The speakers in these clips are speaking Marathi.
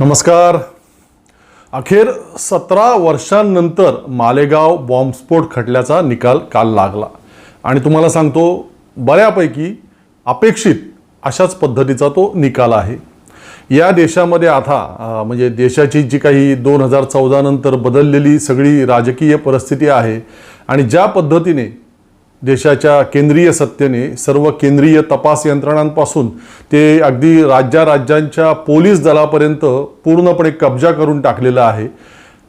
नमस्कार. अखेर सतरा वर्षांनंतर मालेगाव बॉम्बस्फोट खटल्याचा निकाल काल लागला. आणि तुम्हाला सांगतो बऱ्यापैकी अपेक्षित अशाच पद्धतीचा तो निकाल आहे. या देशामध्ये आता म्हणजे देशाची जी काही दोन हजार चौदानंतर बदललेली सगळी राजकीय परिस्थिती आहे आणि ज्या पद्धतीने देशाच्या केंद्रीय सत्तेने सर्व केंद्रीय तपास यंत्रणांपासून ते अगदी राज्या राज्यांच्या पोलीस दलापर्यंत पूर्णपणे कब्जा करून टाकलेला आहे.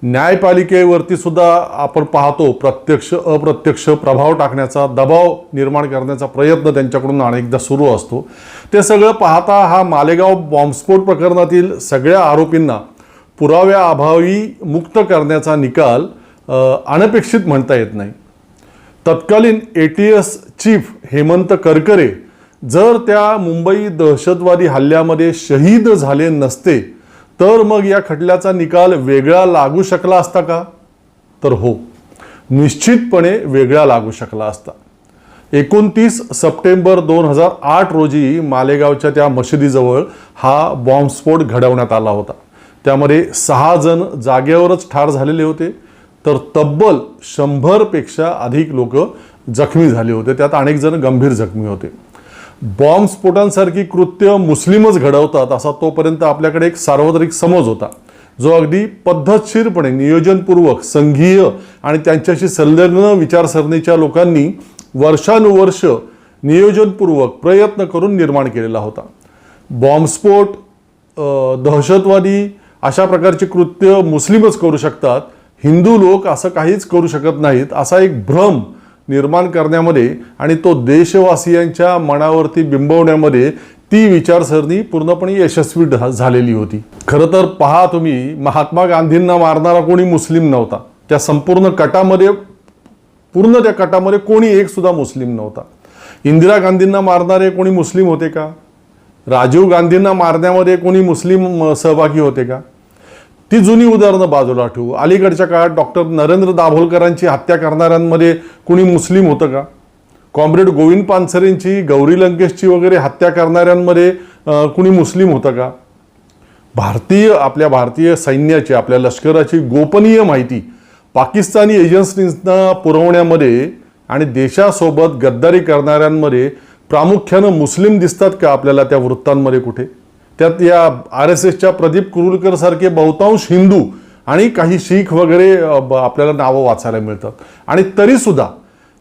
न्यायपालिकेवरती सुद्धा आपण पाहतो प्रत्यक्ष अप्रत्यक्ष प्रभाव टाकण्याचा दबाव निर्माण करण्याचा प्रयत्न त्यांच्याकडून अनेकदा सुरू असतो. ते सगळं पाहता हा मालेगाव बॉम्बस्फोट प्रकरणातील सगळ्या आरोपींना पुराव्याअभावी मुक्त करण्याचा निकाल अनपेक्षित म्हणता येत नाही. तत्कालीन A T S chief Hemant Karkare जर त्या मुंबई दहशतवादी हल्ल्यामध्ये शहीद झाले नसते तर मग या खटल्याचा निकाल वेगळा लागू शकला असता का? तर हो निश्चितपणे वेगळा लागू शकला असता. एकोणतीस सप्टेंबर दोन हजार आठ रोजी मालेगावच्या त्या मशिदीजवळ हा बॉम्बस्फोट घडवण्यात आला होता. त्यामध्ये सहा जण जागेवरच ठार झालेले होते. तर तब्बल शंभरपेक्षा अधिक लोक जखमी झाले होते. त्यात अनेक जण गंभीर जखमी होते. बॉम्बस्फोटांसारखी कृत्य मुस्लिमच घडवतात असा तोपर्यंत आपल्याकडे एक सार्वत्रिक समज होता. जो अगदी पद्धतशीरपणे नियोजनपूर्वक संघीय आणि त्यांच्याशी संलग्न विचारसरणीच्या लोकांनी वर्षानुवर्ष नियोजनपूर्वक प्रयत्न करून निर्माण केलेला होता. बॉम्बस्फोट दहशतवादी अशा प्रकारचे कृत्य मुस्लिमच करू शकतात. हिंदू लोक असं काहीच करू शकत नाहीत असा एक भ्रम निर्माण करण्यामध्ये आणि तो देशवासियांच्या मनावरती बिंबवण्यामध्ये ती विचारसरणी पूर्णपणे यशस्वी ढ- झालेली होती. खरं तर पहा तुम्ही महात्मा गांधींना मारणारा कोणी मुस्लिम नव्हता. त्या संपूर्ण कटामध्ये पूर्ण त्या कटामध्ये कोणी एक सुद्धा मुस्लिम नव्हता. इंदिरा गांधींना मारणारे कोणी मुस्लिम होते का? राजीव गांधींना मारण्यामध्ये कोणी मुस्लिम सहभागी होते का? ती जुनी उदाहरणं बाजूला ठेवू. अलीकडच्या काळात डॉक्टर नरेंद्र दाभोलकरांची हत्या करणाऱ्यांमध्ये कुणी मुस्लिम होतं का? कॉम्रेड गोविंद पानसरेंची गौरी लंकेशची वगैरे हत्या करणाऱ्यांमध्ये कुणी मुस्लिम होतं का? भारतीय आपल्या भारतीय सैन्याची आपल्या लष्कराची गोपनीय माहिती पाकिस्तानी एजन्सींना पुरवण्यामध्ये आणि देशासोबत गद्दारी करणाऱ्यांमध्ये प्रामुख्यानं मुस्लिम दिसतात का आपल्याला त्या वृत्तांमध्ये कुठे? त्यात या आर एस एसच्या प्रदीप कुरुलकर सारखे बहुतांश हिंदू आणि काही शीख वगैरे आपल्याला नावं वाचायला मिळतात. आणि तरीसुद्धा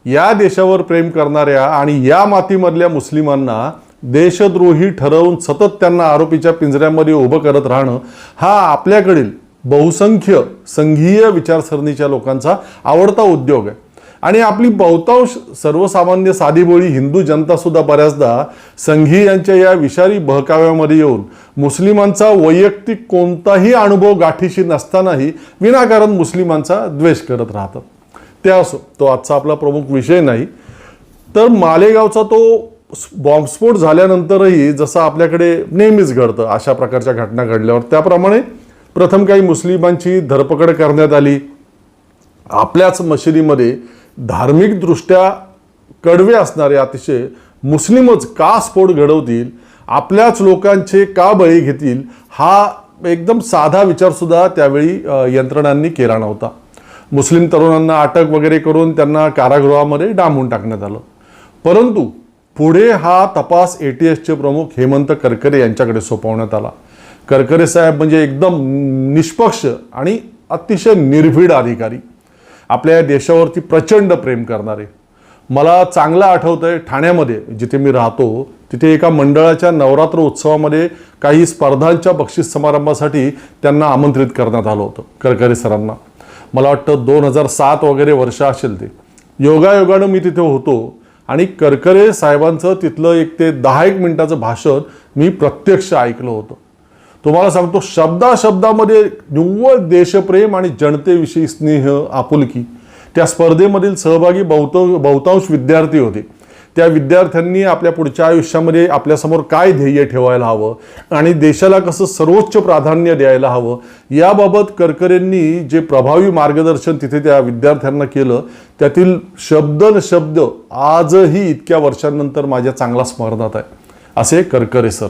या देशावर प्रेम करणाऱ्या आणि या मातीमधल्या मुस्लिमांना देशद्रोही ठरवून सतत त्यांना आरोपीच्या पिंजऱ्यामध्ये उभं करत राहणं हा आपल्याकडील बहुसंख्य संघीय विचारसरणीच्या लोकांचा आवडता उद्योग आहे. आणि आपली बहुतांश सर्वसामान्य साधीबोळी हिंदू जनतासुद्धा बऱ्याचदा बऱ्याचदा संघीयांच्या या विषारी बहकाव्यामध्ये येऊन मुस्लिमांचा वैयक्तिक कोणताही अनुभव गाठीशी नसतानाही विनाकारण मुस्लिमांचा द्वेष करत राहतात. ते असो तो आजचा आपला प्रमुख विषय नाही. तर मालेगावचा तो बॉम्बस्फोट झाल्यानंतरही जसं आपल्याकडे नेहमीच घडतं अशा प्रकारच्या घटना घडल्यावर. त्याप्रमाणे प्रथम काही मुस्लिमांची धरपकड करण्यात आली. आपल्याच मशिदीमध्ये धार्मिकदृष्ट्या कडवे असणारे अतिशय मुस्लिमच का स्फोट घडवतील आपल्याच लोकांचे का बळी घेतील हा एकदम साधा विचारसुद्धा त्यावेळी यंत्रणांनी केला नव्हता. मुस्लिम तरुणांना अटक वगैरे करून त्यांना कारागृहामध्ये डांबून टाकण्यात आलं. परंतु पुढे हा तपास ए टी एसचे प्रमुख हेमंत करकरे यांच्याकडे सोपवण्यात आला. करकरे साहेब म्हणजे एकदम निष्पक्ष आणि अतिशय निर्भीड अधिकारी. आपल्या या देशावरती प्रचंड प्रेम करणारे. मला चांगलं आठवतं आहे ठाण्यामध्ये जिथे मी राहतो तिथे एका मंडळाच्या नवरात्र उत्सवामध्ये काही स्पर्धांच्या बक्षीस समारंभासाठी त्यांना आमंत्रित करण्यात आलं होतं करकरे सरांना. मला वाटतं दोन हजार सात वगैरे वर्ष असेल ते. योगायोगानं मी तिथे होतो आणि करकरे साहेबांचं तिथलं एक ते दहा एक मिनिटाचं भाषण मी प्रत्यक्ष ऐकलं होतं. तुम्हाला सांगतो शब्दा शब्दामध्ये निव्वळ देशप्रेम आणि जनतेविषयी स्नेह आपुलकी. त्या स्पर्धेमधील सहभागी बहुत बहुतांश विद्यार्थी होते. त्या विद्यार्थ्यांनी आपल्या पुढच्या आयुष्यामध्ये आपल्यासमोर काय ध्येय ठेवायला हवं आणि देशाला कसं सर्वोच्च प्राधान्य द्यायला हवं याबाबत करकरेंनी जे प्रभावी मार्गदर्शन तिथे त्या विद्यार्थ्यांना केलं त्यातील शब्द न शब्द आजही इतक्या वर्षांनंतर माझ्या चांगला स्मरणात आहे. असे करकरे सर.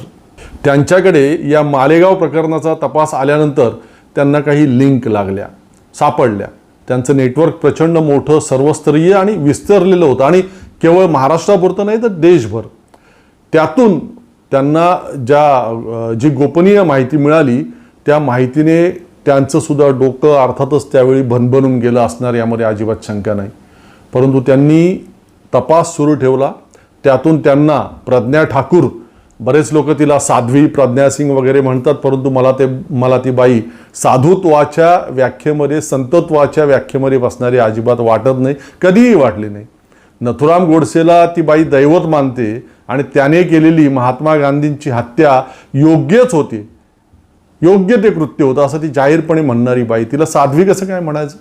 त्यांच्याकडे या मालेगाव प्रकरणाचा तपास आल्यानंतर त्यांना काही लिंक लागल्या सापडल्या. त्यांचं नेटवर्क प्रचंड मोठं सर्वस्तरीय आणि विस्तारलेलं होतं. आणि केवळ महाराष्ट्रापुरतं नाही तर देशभर. त्यातून त्यांना ज्या जी गोपनीय माहिती मिळाली त्या माहितीने त्यांचं सुद्धा डोकं अर्थातच त्यावेळी भनभनून गेलं असणार यामध्ये अजिबात शंका नाही. परंतु त्यांनी तपास सुरू ठेवला. त्यातून त्यांना प्रज्ञा ठाकूर बरेच लोक तिला साध्वी प्रज्ञासिंग वगैरे म्हणतात परंतु मला ते मला ती बाई साधुत्वाच्या व्याख्येमध्ये संतत्वाच्या व्याख्येमध्ये बसणारी अजिबात वाटत नाही कधीही वाटली नाही. नथुराम गोडसेला ती बाई दैवत मानते आणि त्याने केलेली महात्मा गांधींची हत्या योग्यच होती. योग्य ते कृत्य होतं असं ती जाहीरपणे म्हणणारी बाई. तिला साध्वी कसं काय म्हणायचं?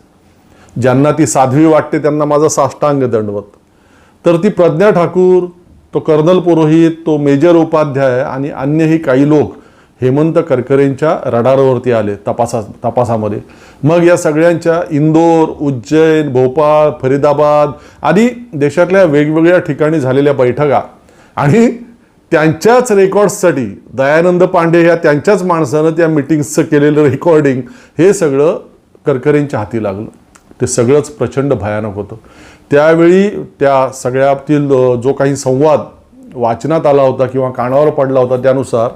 ज्यांना ती साध्वी वाटते त्यांना माझा साष्टांग दंडवत तर ती प्रज्ञा ठाकूर तो कर्नल पुरोहित तो मेजर उपाध्याय आणि अन्यही काही लोक हेमंत करकरेंच्या रडारवरती आले तपासा तपासामध्ये. मग या सगळ्यांच्या इंदोर उज्जैन भोपाळ फरीदाबाद आणि देशातल्या वेगवेगळ्या ठिकाणी झालेल्या बैठका आणि त्यांच्याच रेकॉर्ड्ससाठी दयानंद पांडे या त्यांच्याच माणसानं त्या मिटिंग्सचं केलेलं रेकॉर्डिंग हे सगळं करकरेंच्या हाती लागलं. ते सगळंच प्रचंड भयानक होतं. त्यावेळी त्या सगळ्यातील जो काही संवाद वाचनात आला होता किंवा कानावर पडला होता त्यानुसार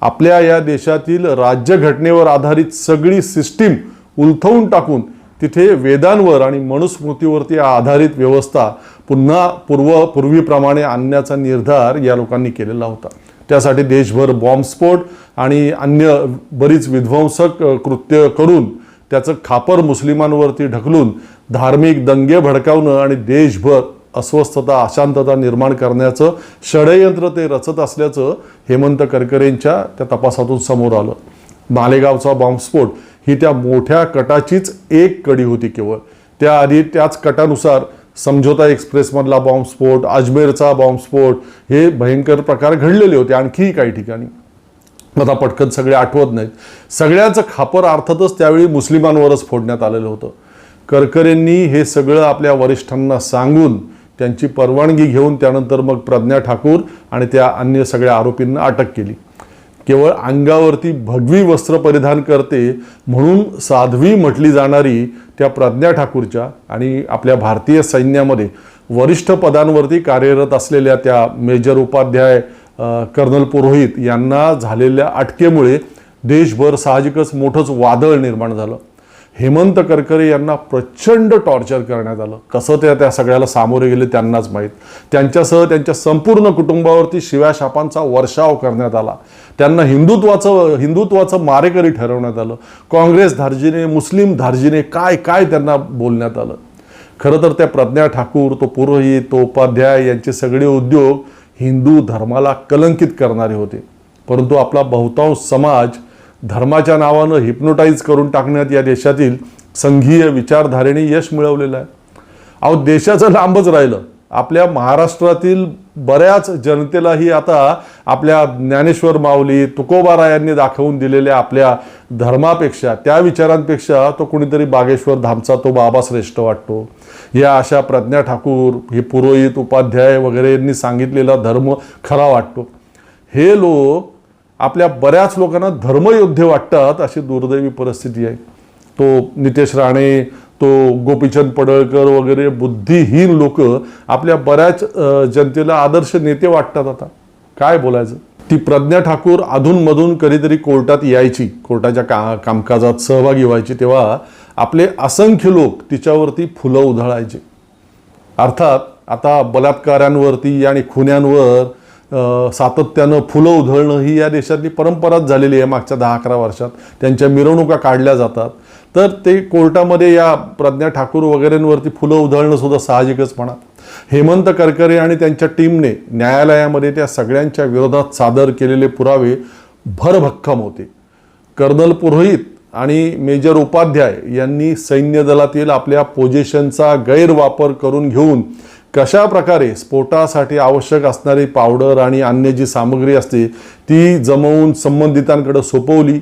आपल्या या देशातील राज्यघटनेवर आधारित सगळी सिस्टीम उलथवून टाकून तिथे वेदांवर आणि मनुस्मृतीवरती आधारित व्यवस्था पुन्हा पूर्व पूर्वीप्रमाणे आणण्याचा निर्धार या लोकांनी केलेला होता. त्यासाठी देशभर बॉम्बस्फोट आणि अन्य बरीच विध्वंसक कृत्य करून त्याचं खापर मुस्लिमांवरती ढकलून धार्मिक दंगे भडकावणं आणि देशभर अस्वस्थता अशांतता निर्माण करण्याचं षडयंत्र ते रचत असल्याचं हेमंत करकरेंच्या त्या तपासातून समोर आलं. मालेगावचा बॉम्बस्फोट ही त्या मोठ्या कटाचीच एक कडी होती केवळ. त्याआधी त्याच कटानुसार समझोता एक्सप्रेसमधला बॉम्बस्फोट अजमेरचा बॉम्बस्फोट हे भयंकर प्रकार घडलेले होते आणखीही काही ठिकाणी. आता पटकन सगळे आठवत नाहीत. सगळ्याचं खापर अर्थातच त्यावेळी मुस्लिमांवरच फोडण्यात आलेलं होतं. करकरेंनी हे सगळं आपल्या वरिष्ठांना सांगून त्यांची परवानगी घेऊन त्यानंतर मग प्रज्ञा ठाकूर आणि त्या अन्य सगळ्या आरोपींना अटक केली. केवळ अंगावरती भगवी वस्त्र परिधान करते म्हणून साध्वी म्हटली जाणारी त्या प्रज्ञा ठाकूरच्या आणि आपल्या भारतीय सैन्यामध्ये वरिष्ठ पदांवरती कार्यरत असलेल्या त्या मेजर उपाध्याय कर्नल पुरोहित यांना झालेल्या अटकेमुळे देशभर साहजिकच मोठंच वादळ निर्माण झालं. हेमंत करकरे यांना प्रचंड टॉर्चर करण्यात आलं. कसं ते त्या सगळ्याला सामोरे गेले त्यांनाच माहीत. त्यांच्यासह त्यांच्या संपूर्ण कुटुंबावरती शिव्या शापांचा वर्षाव करण्यात आला. त्यांना हिंदुत्वाचं हिंदुत्वाचं मारेकरी ठरवण्यात आलं. काँग्रेस धार्जिने मुस्लिम धार्जिने काय काय त्यांना बोलण्यात आलं. खरं तर त्या प्रज्ञा ठाकूर तो पुरोहित तो उपाध्याय यांचे सगळे उद्योग हिंदू धर्माला कलंकित करणारे होते. परंतु आपला बहुतांश समाज धर्माच्या नावानं हिप्नोटाईज करून टाकण्यात या देशातील संघीय विचारधारेने यश मिळवलेलं आहे. अहो देशाचं लांबच राहिलं. आपल्या महाराष्ट्रातील बऱ्याच जनतेलाही आता आपल्या ज्ञानेश्वर माऊली तुकोबारा यांनी दाखवून दिलेल्या आपल्या धर्मापेक्षा त्या विचारांपेक्षा तो कुणीतरी बागेश्वर धामचा तो बाबा श्रेष्ठ वाटतो. या अशा प्रज्ञा ठाकूर हे पुरोहित उपाध्याय वगैरे यांनी सांगितलेला धर्म खरा वाटतो. हे लोक आपल्या बऱ्याच लोकांना धर्मयोद्धे वाटतात अशी दुर्दैवी परिस्थिती आहे. तो नितेश राणे तो गोपीचंद पडळकर वगैरे बुद्धिहीन लोक आपल्या बऱ्याच जनतेला आदर्श नेते वाटतात आता. काय बोलायचं? ती प्रज्ञा ठाकूर अधूनमधून कधीतरी कोर्टात यायची. कोर्टाच्या का कामकाजात सहभागी व्हायची. तेव्हा आपले असंख्य लोक तिच्यावरती फुलं उधळायचे. अर्थात आता बलात्कारांवरती आणि खुन्यांवर सातत्यानं फुलं उधळणं ही या देशातली परंपराच झालेली आहे मागच्या दहा अकरा वर्षात. त्यांच्या मिरवणुका काढल्या जातात. तर ते कोर्टामध्ये या प्रज्ञा ठाकूर वगैरेंवरती फुलं उधळणं सुद्धा साहजिकच म्हणा. हेमंत करकरे आणि त्यांच्या टीमने न्यायालयामध्ये त्या सगळ्यांच्या विरोधात सादर केलेले पुरावे भरभक्कम होते. कर्नल पुरोहित आणि मेजर उपाध्याय यांनी सैन्य दलातील आपल्या पोझिशनचा गैरवापर करून घेऊन कशा प्रकारे स्फोटासाठी आवश्यक असणारी पावडर आणि अन्य जी सामग्री असते ती जमवून संबंधितांकडे सोपवली.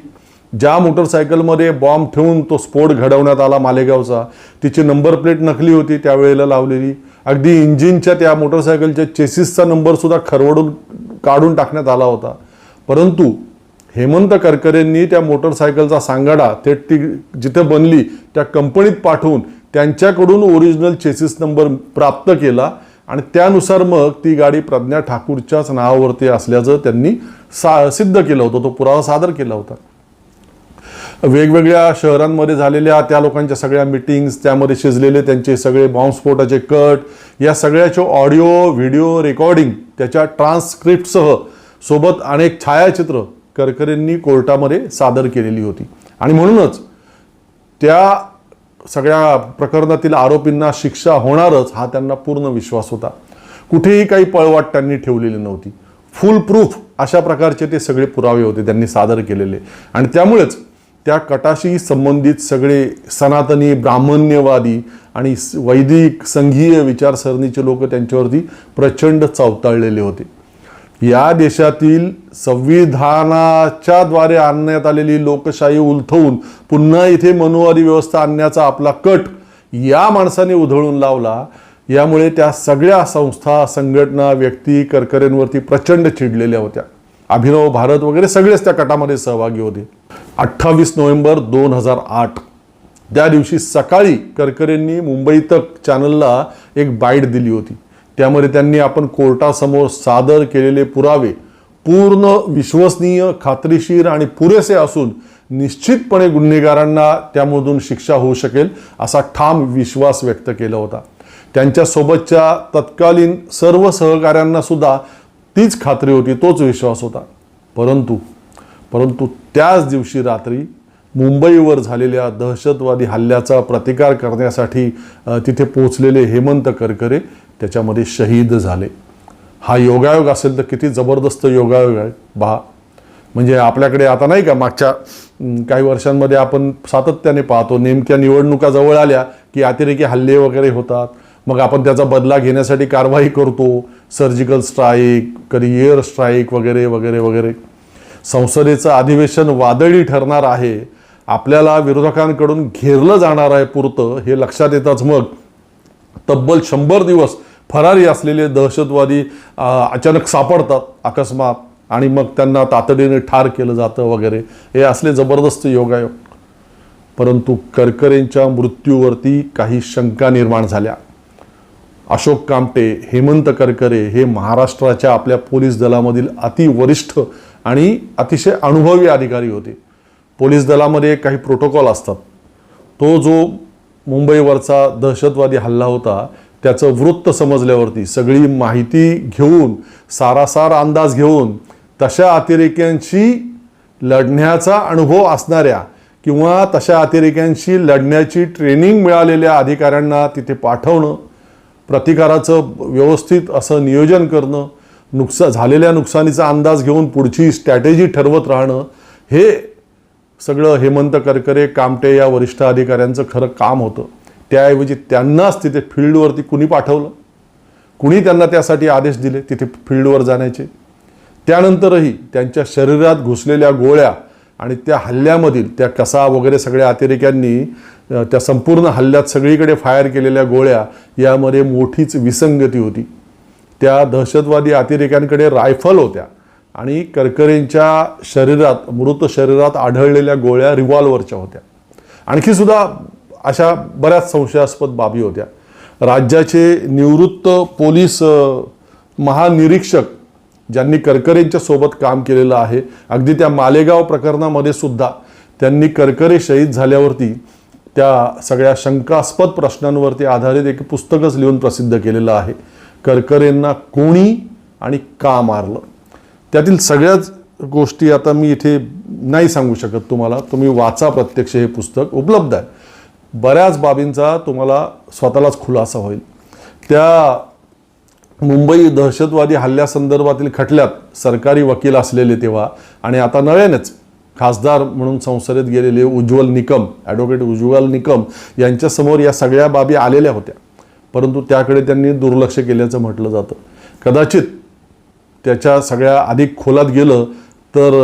ज्या मोटरसायकलमध्ये बॉम्ब ठेवून तो स्फोट घडवण्यात आला मालेगावचा तिची नंबर प्लेट नकली होती त्यावेळेला लावलेली. अगदी इंजिनच्या त्या मोटरसायकलच्या चेसिसचा नंबरसुद्धा खरवडून काढून टाकण्यात आला होता. परंतु हेमंत करकरेंनी त्या मोटरसायकलचा सांगाडा थेट ती जिथे बनली त्या कंपनीत पाठवून त्यांच्याकडून ओरिजिनल चेसिस नंबर प्राप्त केला आणि त्यानुसार मग ती गाडी प्रज्ञा ठाकूरच्याच नावावरती असल्याचं त्यांनी सा सिद्ध केलं होतं. तो पुरावा सादर केला होता. वेगवेगळ्या शहरांमध्ये झालेल्या त्या लोकांच्या सगळ्या मिटिंग्स त्यामध्ये शिजलेले त्यांचे सगळे बॉम्बस्फोटाचे कट या सगळ्याचे ऑडिओ व्हिडिओ रेकॉर्डिंग त्याच्या ट्रान्सक्रिप्टसह सोबत अनेक छायाचित्र करकरेंनी कोर्टामध्ये सादर केलेली होती. आणि म्हणूनच त्या सगळ्या प्रकरणातील आरोपींना शिक्षा होणारच हा त्यांना पूर्ण विश्वास होता. कुठेही काही पळवाट त्यांनी ठेवलेली नव्हती. फुल प्रूफ अशा प्रकारचे ते सगळे पुरावे होते त्यांनी सादर केलेले. आणि त्यामुळेच त्या कटाशी संबंधित सगळे सनातनी ब्राह्मण्यवादी आणि वैदिक संघीय विचारसरणीचे लोक त्यांच्यावरती प्रचंड चावताळलेले होते. या देशातील संविधानाच्याद्वारे आणण्यात आलेली लोकशाही उलथवून पुन्हा इथे मनुवादी व्यवस्था आणण्याचा आपला कट या माणसाने उधळून लावला यामुळे त्या सगळ्या संस्था संघटना व्यक्ती करकऱ्यांवरती प्रचंड चिडलेल्या होत्या. अभिनव भारत वगैरे सगळेच त्या कटामध्ये सहभागी होते. अठ्ठावीस नोव्हेंबर दोन हजार आठ. त्या दिवशी सकाळी करकरेंनी मुंबई तक चॅनलला एक बाईट दिली होती. त्यामध्ये त्यांनी आपण कोर्टासमोर सादर केलेले पुरावे पूर्ण विश्वसनीय खात्रीशीर आणि पुरेसे असून निश्चितपणे गुन्हेगारांना त्यामधून शिक्षा होऊ शकेल असा ठाम विश्वास व्यक्त केला होता. त्यांच्यासोबतच्या तत्कालीन सर्व सहकाऱ्यांना सुद्धा तीच खात्री होती तोच विश्वास होता. परंतु परंतु त्याच दिवशी रात्री मुंबईवर झालेल्या दहशतवादी हल्ल्याचा प्रतिकार करण्यासाठी तिथे पोचलेले हेमंत करकरे त्याच्यामध्ये शहीद झाले. हा योगायोग असेल तर किती जबरदस्त योगायोग आहे. पहा म्हणजे आपल्याकडे आता नाही का मागच्या काही वर्षांमध्ये आपण सातत्याने पाहतो नेमक्या निवडणुका जवळ आल्या की अतिरेकी हल्ले वगैरे होतात. मग आपण त्याचा बदला घेण्यासाठी कारवाई करतो. सर्जिकल स्ट्राईक कधी एअर स्ट्राईक वगैरे वगैरे वगैरे. संसदेचं अधिवेशन वादळी ठरणार आहे. आपल्याला विरोधकांकडून घेरलं जाणार आहे पुरतं हे लक्षात येताच मग तब्बल शंभर दिवस फरारी असलेले दहशतवादी अचानक सापडतात अकस्मात आणि मग त्यांना तातडीने ठार केलं जातं वगैरे. हे असले जबरदस्त योगायोग. परंतु करकरेंच्या मृत्यूवरती काही शंका निर्माण झाल्या. अशोक कामटे हेमंत करकरे हे महाराष्ट्राच्या आपल्या पोलीस दलामधील अतिवरिष्ठ आणि अतिशय अनुभवी अधिकारी होते. पोलीस दलामध्ये काही प्रोटोकॉल असतात. तो जो मुंबईवरचा दहशतवादी हल्ला होता त्याचं वृत्त समजल्यावरती सगळी माहिती घेऊन सारासार अंदाज घेऊन तशा अतिरेक्यांशी लढण्याचा अनुभव असणाऱ्या किंवा तशा अतिरेक्यांशी लढण्याची ट्रेनिंग मिळालेल्या अधिकाऱ्यांना तिथे पाठवणं प्रतिकाराचं व्यवस्थित असं नियोजन करणं नुकसा झालेल्या नुकसानीचा अंदाज घेऊन पुढची स्ट्रॅटेजी ठरवत राहणं हे सगळं हेमंत करकरे कामटे या वरिष्ठ अधिकाऱ्यांचं खरं काम होतं. त्याऐवजी त्यांनाच तिथे फील्डवरती कुणी पाठवलं? कुणी त्यांना त्यासाठी आदेश दिले तिथे फील्डवर जाण्याचे? त्यानंतरही त्यांच्या शरीरात घुसलेल्या गोळ्या आणि त्या हल्ल्यामधील त्या कसा वगैरे सगळ्या अतिरेक्यांनी त्या संपूर्ण हल्ल्यात सगळीकडे फायर केलेल्या गोळ्या यामध्ये मोठीच विसंगती होती. त्या दहशतवादी अतिरेक्यांकडे रायफल होत्या. आणि करकरेंच्या शरीरात मृत शरीरात आढळलेल्या गोळ्या रिव्हॉल्वरच्या होत्या. आणखी सुद्धा अशा बऱ्याच संशयास्पद बाबी होत्या. राज्याचे निवृत्त पोलीस महानिरीक्षक ज्यांनी करकरेंच्या सोबत काम केलेलं आहे अगदी त्या मालेगाव प्रकरणामध्ये सुद्धा त्यांनी करकरे शहीद झाल्यावरती त्या सगळ्या शंकास्पद प्रश्नांवरती आधारित एक पुस्तकच लिहून प्रसिद्ध केलेलं आहे. करकरेंना कोणी आणि का मारलं? त्यातील सगळ्याच गोष्टी आता मी इथे नाही सांगू शकत तुम्हाला. तुम्ही वाचा प्रत्यक्ष हे पुस्तक उपलब्ध आहे. बऱ्याच बाबींचा तुम्हाला स्वतःलाच खुलासा होईल. त्या मुंबई दहशतवादी हल्ल्यासंदर्भातील खटल्यात सरकारी वकील असलेले तेव्हा आणि आता नव्यानेच खासदार म्हणून संसदेत गेलेले उज्ज्वल निकम ॲडव्होकेट उज्ज्वल निकम यांच्यासमोर या सगळ्या बाबी आलेल्या होत्या. परंतु त्याकडे त्यांनी दुर्लक्ष केल्याचं म्हटलं जातं. कदाचित त्याच्या सगळ्या अधिक खोलात गेलं तर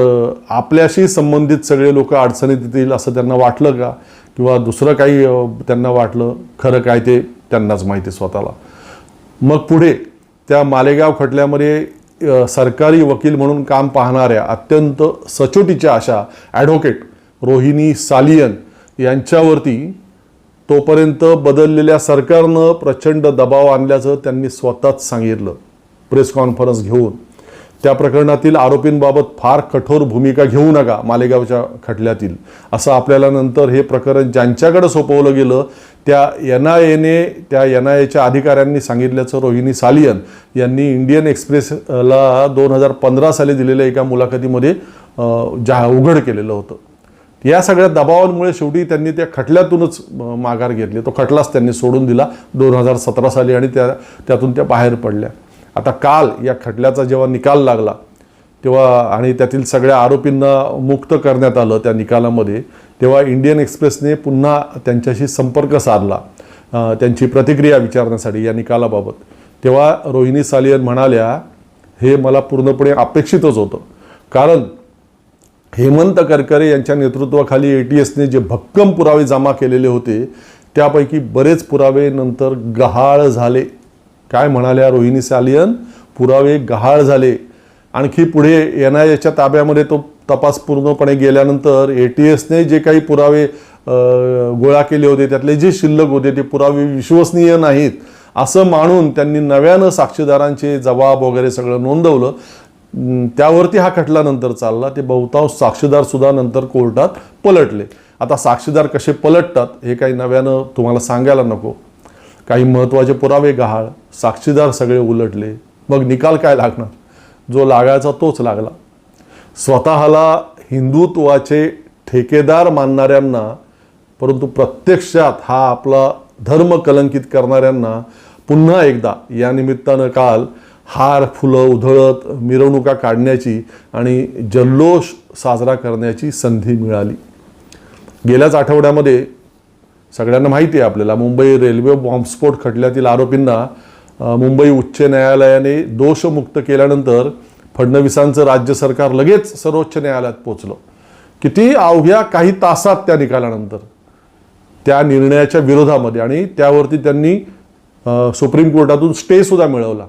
आपल्याशी संबंधित सगळे लोक अडचणीत येतील असं त्यांना वाटलं का? किंवा दुसरं काही त्यांना वाटलं? खरं काय ते त्यांनाच माहिती स्वतःला. मग पुढे त्या मालेगाव खटल्यामध्ये सरकारी वकील म्हणून काम पाहणाऱ्या अत्यंत सचोटीच्या अशा ॲडव्होकेट रोहिणी सालियन यांच्यावरती तोपर्यंत बदललेल्या सरकारनं प्रचंड दबाव आणल्याचं त्यांनी स्वतःच सांगितलं. प्रेस कॉन्फरन्स घेऊन. त्या प्रकरणातील आरोपींबाबत फार कठोर भूमिका घेऊ नका मालेगावच्या खटल्यातील. असं आपल्याला नंतर हे प्रकरण ज्यांच्याकडे सोपवलं गेलं त्या एन आय एने त्या एन आय एच्या अधिकाऱ्यांनी सांगितल्याचं रोहिणी सालियन यांनी इंडियन एक्सप्रेसला दोन हजार पंधरा साली दिलेल्या एका मुलाखतीमध्ये जा उघड केलेलं होतं. या सगळ्या दबावांमुळे शेवटी त्यांनी त्या खटल्यातूनच माघार घेतली. तो खटलाच त्यांनी सोडून दिला दोन हजार सतरा साली आणि त्या त्यातून त्या बाहेर पडल्या. आता काल या खटल्याचा जेव्हा निकाल लागला तेव्हा आणि त्यातील सगळ्या आरोपींना मुक्त करण्यात आलं त्या निकालामध्ये तेव्हा इंडियन एक्सप्रेसने पुन्हा त्यांच्याशी संपर्क साधला त्यांची प्रतिक्रिया विचारण्यासाठी या निकालाबाबत. तेव्हा रोहिणी सालियन म्हणाल्या हे मला पूर्णपणे अपेक्षितच होतं. कारण हेमंत करकरे यांच्या नेतृत्वाखाली ए टी एसने जे भक्कम पुरावे जमा केलेले होते त्यापैकी बरेच पुरावे नंतर गहाळ झाले. काय म्हणाल्या रोहिणी सालियन? पुरावे गहाळ झाले. आणखी पुढे एन आय एच्या ताब्यामध्ये तो तपास पूर्णपणे गेल्यानंतर ए टी एसने जे काही पुरावे गोळा केले होते त्यातले जे शिल्लक होते ते पुरावे विश्वसनीय नाहीत. असं मानून त्यांनी नव्यानं साक्षीदारांचे जबाब वगैरे सगळं नोंदवलं. त्यावरती हा खटला नंतर चालला. ते बहुतांश साक्षीदार सुद्धा नंतर कोर्टात पलटले. आता साक्षीदार कसे पलटतात हे काही नव्यानं तुम्हाला सांगायला नको. काही महत्त्वाचे पुरावे गहाळ. साक्षीदार सगळे उलटले. मग निकाल काय लागणार? जो लागायचा तोच लागला. स्वतःला हिंदुत्वाचे ठेकेदार मानणाऱ्यांना परंतु प्रत्यक्षात हा आपला धर्म कलंकित करणाऱ्यांना पुन्हा एकदा या निमित्तानं काल हार फुलं उधळत मिरवणुका काढण्याची आणि जल्लोष साजरा करण्याची संधी मिळाली. गेल्याच आठवड्यामध्ये सगळ्यांना माहिती आहे आपल्याला मुंबई रेल्वे बॉम्बस्फोट खटल्यातील आरोपींना मुंबई उच्च न्यायालयाने दोषमुक्त केल्यानंतर फडणवीसांचं राज्य सरकार लगेच सर्वोच्च न्यायालयात पोचलं. किती अवघ्या काही तासात त्या निकालानंतर त्या निर्णयाच्या विरोधामध्ये आणि त्यावरती त्यांनी सुप्रीम कोर्टातून स्टे सुद्धा मिळवला.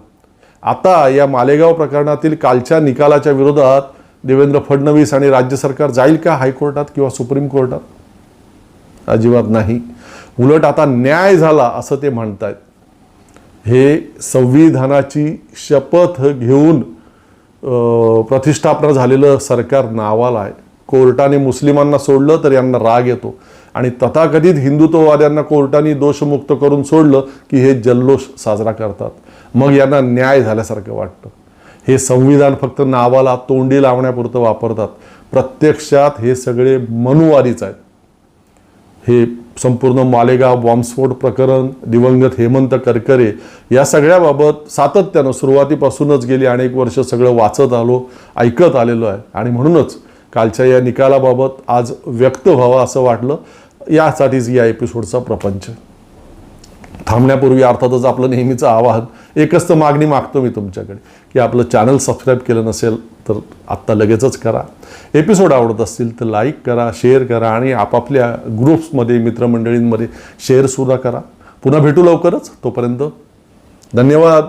आता या मालेगाव प्रकरणातील कालच्या निकालाच्या विरोधात देवेंद्र फडणवीस आणि राज्य सरकार जाईल का हायकोर्टात किंवा सुप्रीम कोर्टात? अजिबात नाही. उलट आता न्याय झाला असं ते म्हणतायत. हे संविधानाची शपथ घेऊन प्रतिष्ठापना झालेलं सरकार नावाला आहे. कोर्टाने मुस्लिमांना सोडलं तर यांना राग येतो. आणि तथाकथित हिंदुत्ववाद्यांना कोर्टाने दोषमुक्त करून सोडलं की हे जल्लोष साजरा करतात. मग यांना न्याय झाल्यासारखं वाटतं. हे संविधान फक्त नावाला तोंडी लावण्यापुरतं वापरतात. प्रत्यक्षात हे सगळे मनुवादीच आहेत. हे संपूर्ण मालेगाव बॉम्बस्फोट प्रकरण दिवंगत हेमंत करकरे या सगळ्याबाबत सातत्यानं सुरुवातीपासूनच गेली अनेक वर्ष सगळं वाचत आलो ऐकत आलेलो आहे. आणि म्हणूनच कालच्या या निकालाबाबत आज व्यक्त व्हावं असं वाटलं. यासाठीच या एपिसोडचा प्रपंच थांबण्यापूर्वी अर्थातच आपलं नेहमीचं आवाहन एकच तर मागणी मागतो मी तुमच्याकडे की आपलं चॅनल सबस्क्राईब केलं नसेल तर आत्ता लगेचच करा. एपिसोड आवडत असतील तर लाईक करा शेअर करा आणि आपापल्या ग्रुप्समध्ये मित्रमंडळींमध्ये शेअरसुद्धा करा. पुन्हा भेटू लवकरच. तोपर्यंत धन्यवाद.